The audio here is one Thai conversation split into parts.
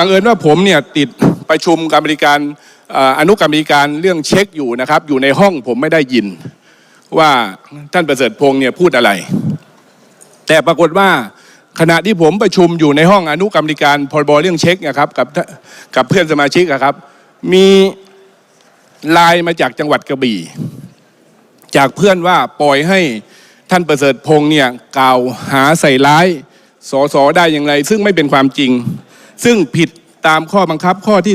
บังเอิญว่าผมเนี่ยติดประชุมกรรมธิการออนุกรรมธิการเรื่องเช็คอยู่นะครับ อยู่ในห้องผมไม่ได้ยินว่าท่านประเสริฐพงษ์เนี่ยพูดอะไร แต่ปรากฏว่าขณะที่ผมประชุมอยู่ในห้องอนุกรรมธิการพรบเรื่องเช็คนะครับกับกับเพื่อนสมาชิกครับ มีไลน์มาจากจังหวัดกระบี่ จากเพื่อนว่าปล่อยให้ท่านประเสริฐพงษ์เนี่ยกล่าวหาใส่ร้ายสอสอได้อย่างไร ซึ่งไม่เป็นความจริง ซึ่งผิดตามข้อบังคับข้อที่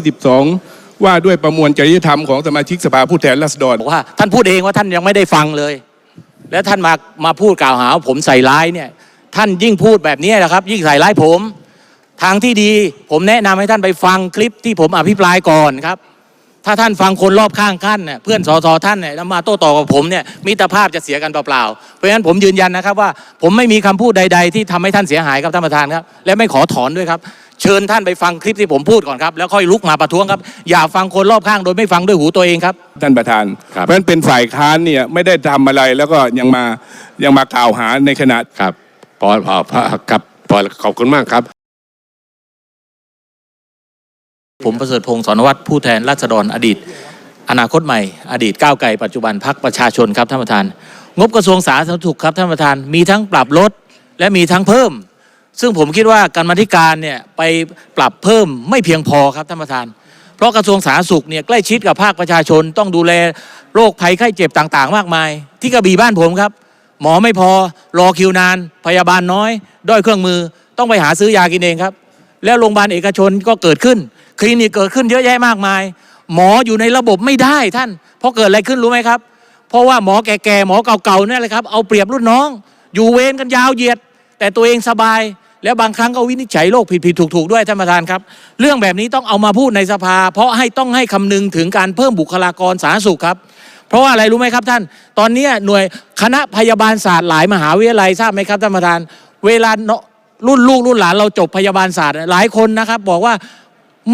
12 ว่าด้วยประมวลจริยธรรมของสมาชิกสภาผู้แทนราษฎร บอกว่าท่านพูดเองว่าท่านยังไม่ได้ฟังเลย แล้วท่านมามาพูดกล่าวหาว่าผมใส่ร้ายเนี่ยท่านยิ่งพูดแบบนี้นะครับ ยิ่งใส่ร้ายผม ทางที่ดีผมแนะนำให้ท่านไปฟังคลิปที่ผมอภิปรายก่อนครับ ถ้าท่านฟังคนรอบข้างท่านเนี่ยเพื่อนสอสอท่านเนี่ยแล้วมาโต้ตอบกับผมเนี่ยมิตรภาพจะเสียกันเปล่าๆเพราะฉะนั้นผมยืนยันนะครับว่า ผมไม่มีคำพูดใด ๆ ที่ทำให้ท่านเสียหายครับท่านประธานครับ และไม่ขอถอนด้วยครับ เชิญท่านไปฟังคลิปที่ผมพูดก่อนครับ แล้วค่อยลุกมาประท้วงครับ อย่าฟังคนรอบข้างโดยไม่ฟังด้วยหูตัวเองครับ ท่านประธาน ครับ เพราะฉะนั้นเป็นฝ่ายค้านเนี่ยไม่ได้ทำอะไรแล้วก็ยังมายังมากล่าวหาในขณะ ครับพอพอพอครับพอขอบคุณมากครับ ผมประเสริฐพงศ์สอนวัตรผู้แทนราษฎรอดีต อนาคตใหม่ อดีตก้าวไกลปัจจุบันพักประชาชนครับท่านประธาน งบกระทรวงสาธารณสุขครับท่านประธานมีทั้งปรับลดและมีทั้งเพิ่ม ซึ่งผมคิดว่าการมาธิการเนี่ยไปปรับเพิ่มไม่เพียงพอครับท่านประธาน เพราะกระทรวงสาธารณสุขเนี่ยใกล้ชิดกับภาคประชาชนต้องดูแลโรคภัยไข้เจ็บต่างๆ มากมาย ที่กระบี่บ้านผมครับ หมอไม่พอรอคิวนาน พยาบาลน้อย ด้อยเครื่องมือต้องไปหาซื้อยากินเองครับ แล้วโรงพยาบาลเอกชนก็เกิดขึ้น คลินิกเกิดขึ้นเยอะแยะมากมาย หมออยู่ในระบบไม่ได้ท่าน เพราะเกิดอะไรขึ้นรู้ไหมครับ เพราะว่าหมอแก่ๆหมอเก่าๆเนี่ยแหละครับเอาเปรียบรุ่นน้อง อยู่เวรกันยาวเหยียด แต่ตัวเองสบาย แล้วบางครั้งก็วินิจฉัยโรคผิดๆถูกๆด้วยท่านประธานครับ เรื่องแบบนี้ต้องเอามาพูดในสภา เพราะให้ต้องให้คำนึงถึงการเพิ่มบุคลากรสาธารณสุขครับ เพราะว่าอะไรรู้ไหมครับท่าน ตอนนี้หน่วยคณะพยาบาลศาสตร์หลายมหาวิทยาลัยทราบไหมครับท่านประธาน เวลาเนอะรุ่นลูกรุ่นหลานเราจบพยาบาลศาสตร์หลายคนนะครับ บอกว่า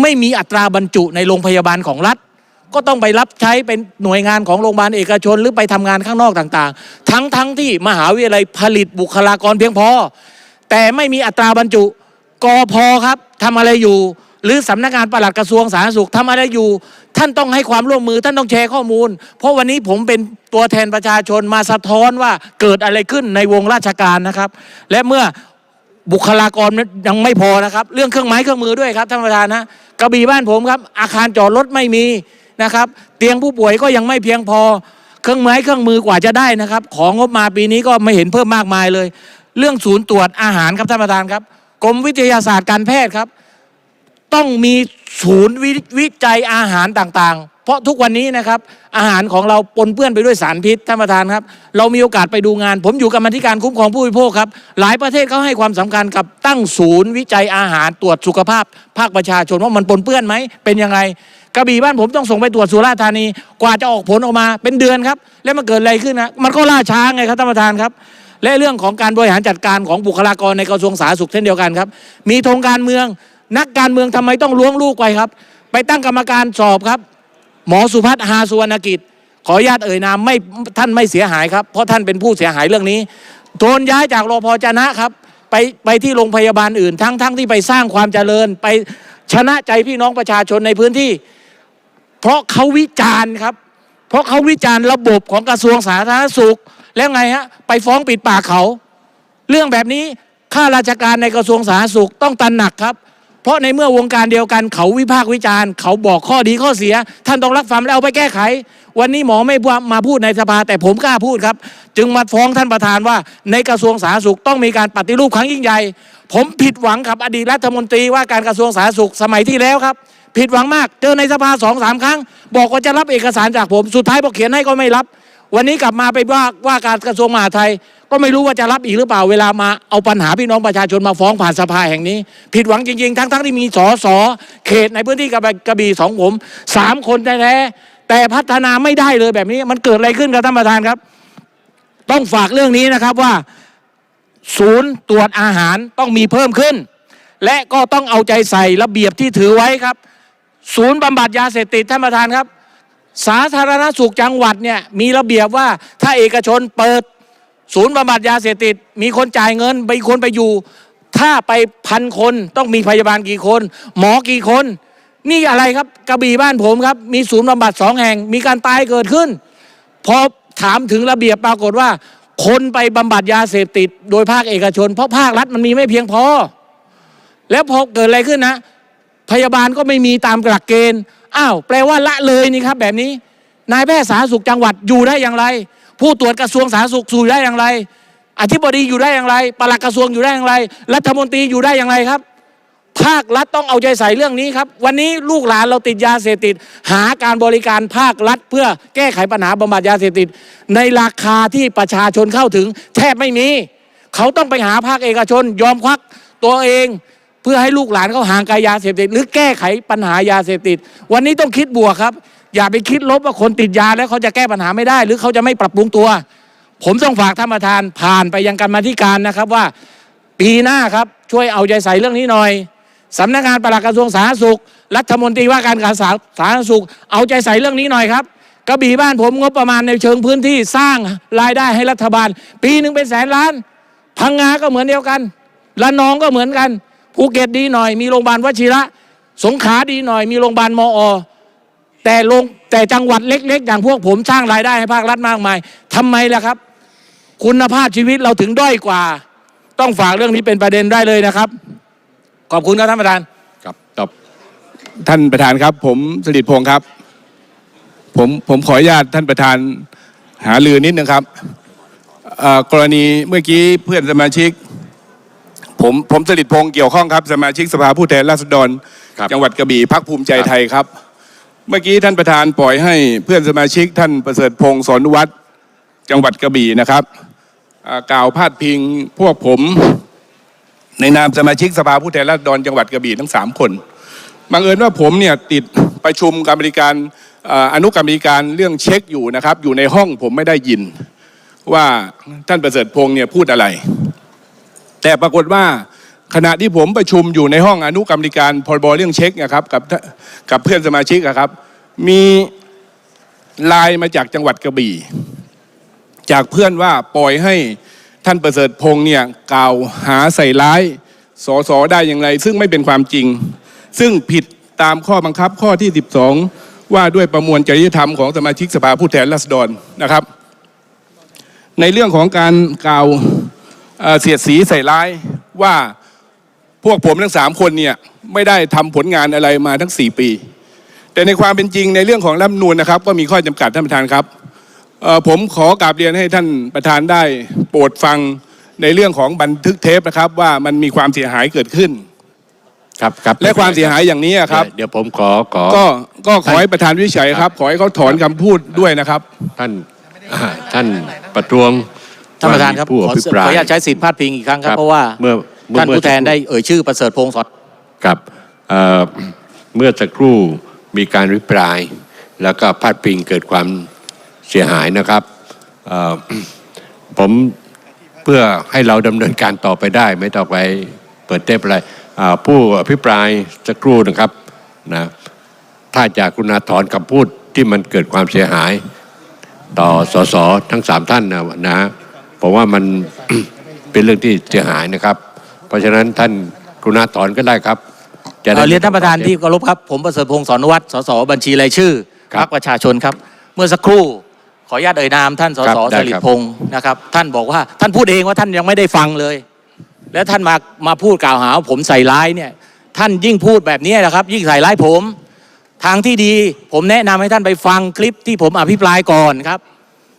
ไม่มีอัตราบรรจุในโรงพยาบาลของรัฐก็ต้องไปรับใช้เป็นหน่วยงานของโรงพยาบาลเอกชนหรือไปทำงานข้างนอกต่างๆ ทั้งทั้งที่มหาวิทยาลัยผลิตบุคลากรเพียงพอ แต่ไม่มีอัตราบรรจุกอพอครับทำอะไรอยู่ หรือสำนักงานปลัดกระทรวงสาธารณสุขทำอะไรอยู่ ท่านต้องให้ความร่วมมือท่านต้องแชร์ข้อมูล เพราะวันนี้ผมเป็นตัวแทนประชาชนมาสะท้อนว่าเกิดอะไรขึ้นในวงราชการนะครับ และเมื่อบุคลากรยังไม่พอนะครับ เรื่องเครื่องไม้เครื่องมือด้วยครับท่านประธานนะกระบี่บ้านผมครับ อาคารจอดรถไม่มีนะครับ เตียงผู้ป่วยก็ยังไม่เพียงพอ เครื่องไม้เครื่องมือกว่าจะได้นะครับ ของงบมาปีนี้ก็ไม่เห็นเพิ่มมากมายเลย เรื่องศูนย์ตรวจอาหารครับท่านประธานครับกรมวิทยาศาสตร์การแพทย์ครับ ต้องมีศูนย์วิจัยอาหารต่างๆ เพราะทุกวันนี้นะครับ อาหารของเราปนเปื้อนไปด้วยสารพิษท่านประธานครับ เรามีโอกาสไปดูงาน ผมอยู่กรรมธิการคุ้มครองผู้บริโภคครับ หลายประเทศเขาให้ความสำคัญกับตั้งศูนย์วิจัยอาหารตรวจสุขภาพ ภาคประชาชนว่ามันปนเปื้อนไหมเป็นยังไงกระบี่บ้านผมต้องส่งไปตรวจสุราษฎร์ธานีกว่าจะออกผลออกมาเป็นเดือนครับ แล้วมันเกิดอะไรขึ้นนะมันก็ล่าช้าไงครับท่านประธานครับ และเรื่องของการบริหารจัดการของบุคลากรในกระทรวงสาธารณสุขเช่นเดียวกันครับ มีธงการเมือง นักการเมืองทำไมต้องล้วงลูกไปครับ ไปตั้งกรรมการสอบครับ หมอสุพัฒน์ฮาสุวรรณกิจ ขออนุญาตเอ่ยนามไม่ท่านไม่เสียหายครับ เพราะท่านเป็นผู้เสียหายเรื่องนี้โดนย้ายจากรพจนะครับไปไปที่โรงพยาบาลอื่น ทั้งทั้งที่ไปสร้างความเจริญ ไปชนะใจพี่น้องประชาชนในพื้นที่ เพราะเขาวิจารณ์ครับ เพราะเขาวิจารณ์ระบบของกระทรวงสาธารณสุข แล้วไงฮะไปฟ้องปิดปากเขา เรื่องแบบนี้ข้าราชการในกระทรวงสาธารณสุขต้องตระหนักครับ เพราะในเมื่อวงการเดียวกันเขาวิพากษ์วิจารณ์ เขาบอกข้อดีข้อเสีย ท่านต้องรับฟังแล้วเอาไปแก้ไข วันนี้หมอไม่มาพูดในสภาแต่ผมกล้าพูดครับ จึงมาฟ้องท่านประธานว่า ในกระทรวงสาธารณสุขต้องมีการปฏิรูปครั้งยิ่งใหญ่ผมผิดหวังกับอดีตรัฐมนตรีว่าการกระทรวงสาธารณสุขสมัยที่แล้วครับ ผิดหวังมากเจอในสภาสองสามครั้ง บอกว่าจะรับเอกสารจากผม สุดท้ายพอกเขียนให้ก็ไม่รับ วันนี้กลับมาไปว่าว่าการกระทรวงมหาดไทย ก็ไม่รู้ว่าจะรับอีกหรือเปล่าเวลามาเอาปัญหาพี่น้องประชาชนมาฟ้องผ่านสภาแห่งนี้ ผิดหวังจริง ๆ ทั้งๆที่มีสสเขตในพื้นที่กระบี่กระบี่สองผมสามคนแท้ๆแต่พัฒนาไม่ได้เลยแบบนี้ มันเกิดอะไรขึ้นครับท่านประธานครับ ต้องฝากเรื่องนี้นะครับว่า ศูนย์ตรวจอาหารต้องมีเพิ่มขึ้น และก็ต้องเอาใจใส่ระเบียบที่ถือไว้ครับ ศูนย์บำบัดยาเสพติดท่านประธานครับ สาธารณสุขจังหวัดเนี่ยมีระเบียบว่าถ้าเอกชนเปิดศูนย์บำบัดยาเสพติด มีคนจ่ายเงินมีคนไปอยู่ ถ้าไปพันคนต้องมีพยาบาลกี่คน หมอกี่คน นี่อะไรครับกระบี่บ้านผมครับ มีศูนย์บำบัดสองแห่ง มีการตายเกิดขึ้น พอถามถึงระเบียบปรากฏว่า คนไปบำบัดยาเสพติด โดยภาคเอกชน เพราะภาครัฐมันมีไม่เพียงพอ แล้วพอเกิดอะไรขึ้นนะ พยาบาลก็ไม่มีตามหลักเกณฑ์ อ้าวแปลว่าละเลยนี่ครับ แบบนี้ นายแพทย์สาธารณสุขจังหวัดอยู่ได้อย่างไร ผู้ตรวจกระทรวงสาธารณสุขอยู่ได้อย่างไร อธิบดีอยู่ได้อย่างไรปลัดกระทรวงอยู่ได้อย่างไร รัฐมนตรีอยู่ได้อย่างไรครับ ภาครัฐต้องเอาใจใส่เรื่องนี้ครับ วันนี้ลูกหลานเราติดยาเสพติด หาการบริการภาครัฐ เพื่อแก้ไขปัญหาบำบัดยาเสพติด ในราคาที่ประชาชนเข้าถึงแทบไม่มี เขาต้องไปหาภาคเอกชน ยอมควักตัวเอง เพื่อให้ลูกหลานเขาห่างไกลยาเสพติด หรือแก้ไขปัญหายาเสพติด วันนี้ต้องคิดบวกครับ อย่าไปคิดลบว่าคนติดยาแล้วเขาจะแก้ปัญหาไม่ได้ หรือเขาจะไม่ปรับปรุงตัว ผมต้องฝากท่านประธานผ่านไปยังกรรมธิการนะครับว่าปีหน้าครับช่วยเอาใจใส่เรื่องนี้หน่อยสำนักงานปลัดกระทรวงสาธารณสุข รัฐมนตรีว่าการกระทรวงสาธารณสุข เอาใจใส่เรื่องนี้หน่อยครับกระบี่บ้านผมงบประมาณในเชิงพื้นที่สร้างรายได้ให้รัฐบาล ปีหนึ่งเป็นแสนล้าน พังงาก็เหมือนเดียวกันละนองก็เหมือนกัน ภูเก็ตดีหน่อย มีโรงพยาบาลวชิระ สงขลาดีหน่อย มีโรงพยาบาลมอ แต่ลงแต่จังหวัดเล็ก ๆ อย่างพวกผมสร้างรายได้ให้ภาครัฐมากมายทำไมล่ะครับ คุณภาพชีวิตเราถึงด้อยกว่า ต้องฝากเรื่องนี้เป็นประเด็นได้เลยนะครับ ขอบคุณครับท่านประธานครับตอบท่านประธานครับ ผมสลิดพงศ์ครับ ผมผมขออนุญาตท่านประธานหาลือนิดนึงครับกรณีเมื่อกี้เพื่อนสมาชิก ผมผมสลิดพงศ์เกี่ยวข้องครับ สมาชิกสภาผู้แทนราษฎร ครับ จังหวัดกระบี่พักภูมิใจครับไทยครับ เมื่อกี้ท่านประธานปล่อยให้เพื่อนสมาชิกท่านประเสริฐพงศ์สอนวัฒน์จังหวัดกระบี่นะครับอ่ากล่าวพาดพิงพวกผม ในนามสมาชิกสภาผู้แทนราษฎรจังหวัดกระบี่ทั้งสามคนบังเอิญว่าผมเนี่ยติดประชุมกรรมการเอ่ออนุกรรมการเรื่องเช็คอยู่นะครับ อยู่ในห้องผมไม่ได้ยิน ว่าท่านประเสริฐพงษ์เนี่ยพูดอะไร แต่ปรากฏว่าขณะที่ผมประชุมอยู่ในห้องอนุกรรมการพรบเรื่องเช็คนะครับกับกับเพื่อนสมาชิกครับ มีไลน์มาจากจังหวัดกระบี่ จากเพื่อนว่าปล่อยให้ท่านประเสริฐพงษ์เนี่ยกล่าวหาใส่ร้ายสอสอได้อย่างไร ซึ่งไม่เป็นความจริง ซึ่งผิดตามข้อบังคับข้อที่ 12 ว่าด้วยประมวลจริยธรรมของสมาชิกสภาผู้แทนราษฎรนะครับ ในเรื่องของการกล่าว เอ่อเสียดสีใส่ร้ายว่าพวกผมทั้งสามคนเนี่ยไม่ได้ทำผลงานอะไรมาทั้ง4ปี แต่ในความเป็นจริงในเรื่องของรัฐธรรมนูญนะครับ ก็มีข้อจำกัดท่านประธานครับเอ่อผมขอกราบเรียนให้ท่านประธานได้โปรดฟังในเรื่องของบันทึกเทปนะครับ ว่ามันมีความเสียหายเกิดขึ้น ครับครับและความเสียหายอย่างนี้อะครับ เดี๋ยวผมขอขอก็ก็ขอให้ประธานวิจัยครับ ขอให้เขาถอนคำพูดด้วยนะครับ ท่านอ่าท่านประท้วง ท่านประธานครับผู้ขออภิขปอรายอนุญาตใช้สิทธิพาดพิงอีกครั้งคครัรับบเพราะว่าเมื่อเมื่อท่านเมื่อผู้แทนได้เอ่ยชื่อประเสริฐพงศ์สอนครับเอ่อเมื่อสักครู่มีการวิปราย แล้วก็พาดพิงเกิดความเสียหายนะครับเอ่อผมเพื่อให้เราดำเนินการต่อไปได้ ไม่ต้องไปเปิดเทปอะไรอ่าผู้อภิปรายสักครู่นะครับนะถ้าจากกรุณาถอนคำพูดที่มันเกิดความเสียหาย ต่อสสทั้งสามท่านนะนะ ผมว่ามันเป็นเรื่องที่เสียหายนะครับ เพราะฉะนั้นท่านกรุณาถอนก็ได้ครับจะได้เอ่อเรียนท่านประธานที่เคารพครับ ผมประเสริฐพงศ์สอนวัตรสสบัญชีรายชื่อครับพรรคประชาชนครับ เมื่อสักครู่ขออนุญาตเอ่ยนามท่านสครับสได้สลิครัดบพงศ์นะครับ ท่านบอกว่าท่านพูดเองว่าท่านยังไม่ได้ฟังเลย แล้วท่านมามาพูดกล่าวหาว่าผมใส่ร้ายเนี่ย ท่านยิ่งพูดแบบนี้นะครับ ยิ่งใส่ร้ายผม ทางที่ดีผมแนะนำให้ท่านไปฟังคลิปที่ผมอภิปรายก่อนครับ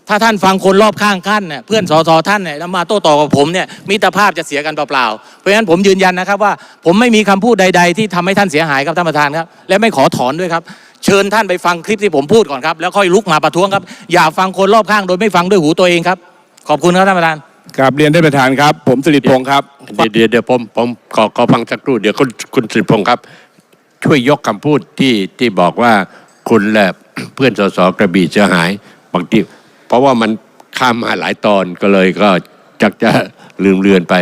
ถ้าท่านฟังคนรอบข้างท่านเนี่ยเพื่อนสสท่านเนี่ยแล้วมาโต้ตอบกับผมเนี่ยมิตรภาพจะเสียกันเปล่าๆเพราะฉะนั้นผมยืนยันนะครับว่า ผมไม่มีคำพูดใด ๆ ที่ทำให้ท่านเสียหายครับท่านประธานครับ และไม่ขอถอนด้วยครับเชิญท่านไปฟังคลิปที่ผมพูดก่อนครับ แล้วค่อยลุกมาประท้วงครับ อย่าฟังคนรอบข้างโดยไม่ฟังด้วยหูตัวเองครับ ขอบคุณครับท่านประธานกราบเรียนท่านประธานครับ ผมสลิดพงศ์ครับเดี๋ยวเดี๋ยวเดี๋ยวผมผมขอขอฟังสักครู่เดี๋ยวคุณคุณสิริพงศ์ครับ ช่วยยกคำพูดที่ที่บอกว่าคุณและเพื่อนสสกระบี่เสียหายบางที เพราะว่ามันข้ามมาหลายตอนก็เลยก็จักจะลืมเลือนไป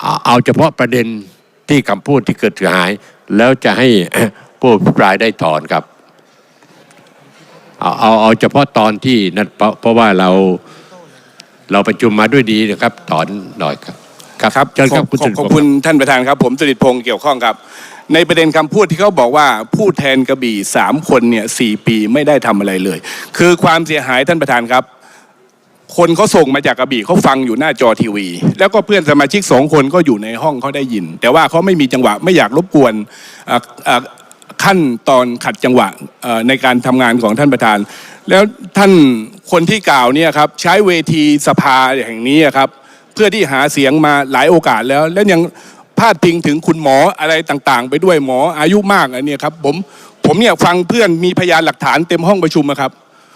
เอาเอาเฉพาะประเด็นที่คำพูดที่เกิดเสียหาย แล้วจะให้ผู้อภิปรายได้ถอนครับ เอาเอาเอาเฉพาะตอนที่นั่นเพราะเพราะว่าเราเราประชุมมาด้วยดีนะครับ ถอนหน่อยครับ ครับครับเชิญครับขคุณขสุอบริขอบพงศ์คุณท่านประธานครับ ผมสุริตพงศ์เกี่ยวข้องครับ ในประเด็นคำพูดที่เขาบอกว่าผู้แทนกระบี่สามคนเนี่ยสี่ปีไม่ได้ทำอะไรเลย คือความเสียหายท่านประธานครับ คนเขาส่งมาจากกระบี่เขาฟังอยู่หน้าจอทีวี แล้วก็เพื่อนสมาชิกสองคนก็อยู่ในห้องเขาได้ยิน แต่ว่าเขาไม่มีจังหวะไม่อยากรบกวนอ่าอ่าขั้นตอนขัดจังหวะในการทำงานของท่านประธาน แล้วท่านคนที่กล่าวเนี่ยครับใช้เวทีสภาแห่งนี้ครับเพื่อที่หาเสียงมาหลายโอกาสแล้ว แล้วยัง พาดพิงถึงคุณหมออะไรต่างๆ ไปด้วยหมออายุมากอันเนี้ยครับผมผมเนี่ยฟังเพื่อนมีพยานหลักฐานเต็มห้องประชุมอะครับ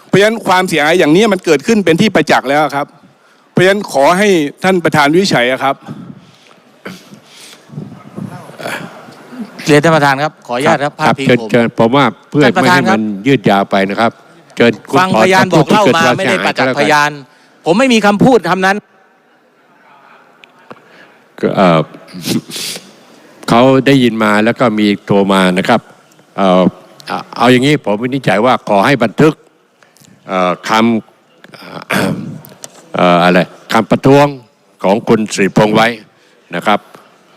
เพราะฉะนั้นความเสียหายอย่างนี้มันเกิดขึ้นเป็นที่ประจักษ์แล้วครับ เพราะฉะนั้นขอให้ท่านประธานวิจัยอะครับเรียนท่านประธานครับขออนุญาตครับพาดพิงเชิญผมเชิญผมว่าเพื่อท่านประไม่ธานให้ครัมับนยืดยาวไปนะครับเชิญคุณฟังถอพยานคำบพูอดกที่เล่ากิมาควไม่ได้เสียหประจักษ์ก็พแล้วนยาน ผมไม่มีคำพูดคำนั้นก็ เอ่อเขาได้ยินมาแล้วก็มีโทรมานะครับเอ่อเอาเอาอย่างนี้ผมวินิจฉัยว่าขอให้บันทึกเอ่อคำเอ่อเอ่ออะไรคำประท้วงของคุณสิริพงษ์ไว้นะครับ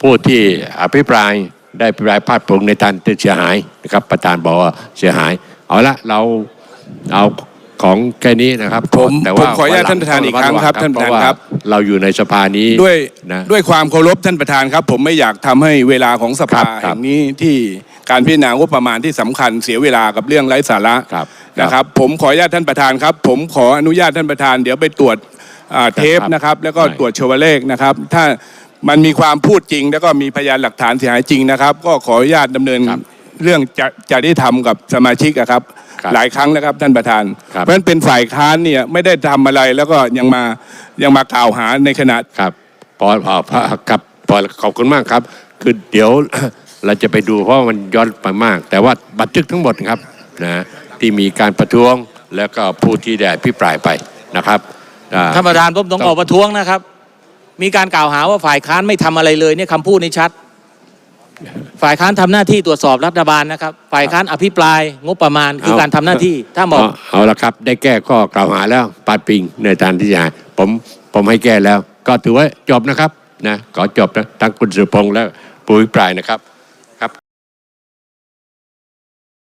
ผู้ที่อภิปรายได้อภิปรายพาดพิงในทางที่เสียหายนะครับ ประธานบอกว่าเสียหาย เอาละเราเอาของแค่นี้นะครับ ผมแต่ผมว่าขออนุญาตวัหลังท่านประธานอีกครั้งต้ครับะวัท่านประธานเพะว่ครับ เราอยู่ในสภานี้ด้วยนะด้วยความเคารพท่านประธานครับ ผมไม่อยากทำให้เวลาของสภาครับครับแห่งนี้ที่การพิจารณางบประมาณที่สำคัญเสียเวลากับเรื่องไร้สาระครับนะครับ ผมขออนุญาตท่านประธานครับ ผมขออนุญาตท่านประธาน เดี๋ยวไปตรวจอ่าเทปครับนะครับ แล้วก็ได้ตรวจชวเลขนะครับ ถ้ามันมีความพูดจริง แล้วก็มีพยานหลักฐานเสียหายจริงนะครับ ก็ขออนุญาตดำเนินครับเรื่องจะจะได้ทำกับสมาชิกอะครับครับ หลายครั้งแล้วครับท่านประธาน ครับ เพราะฉะนั้นเป็นฝ่ายค้านเนี่ยไม่ได้ทำอะไรแล้วก็ยังมายังมากล่าวหาในขณะ ครับพอพอพอครับพอขอบคุณมากครับ คือเดี๋ยว เราจะไปดูเพราะว่ามันย้อนไปมาก แต่ว่าบันทึกทั้งหมดครับนะที่มีการประท้วงแล้วก็ผู้ที่ได้อภิปรายไปนะครับอ่ท่านประธานผมต้องออกประท้วงนะครับ มีการกล่าวหาว่าฝ่ายค้านไม่ทำอะไรเลยเนี่ยคำพูดนี้ชัด ฝ่ายค้านทำหน้าที่ตรวจสอบรัฐบาลนะครับ ฝ่ายค้านอภิปรายงบประมาณคือการทำหน้าที่ถ้าบอกเอาเอาละครับ ได้แก้ข้อกล่าวหาแล้วปาดปิงในทางที่จะผมผมให้แก้แล้ว ก็ถือว่าจบนะครับนะขอจบนะทั้งคุณสุพงษ์และผู้อภิปรายนะครับ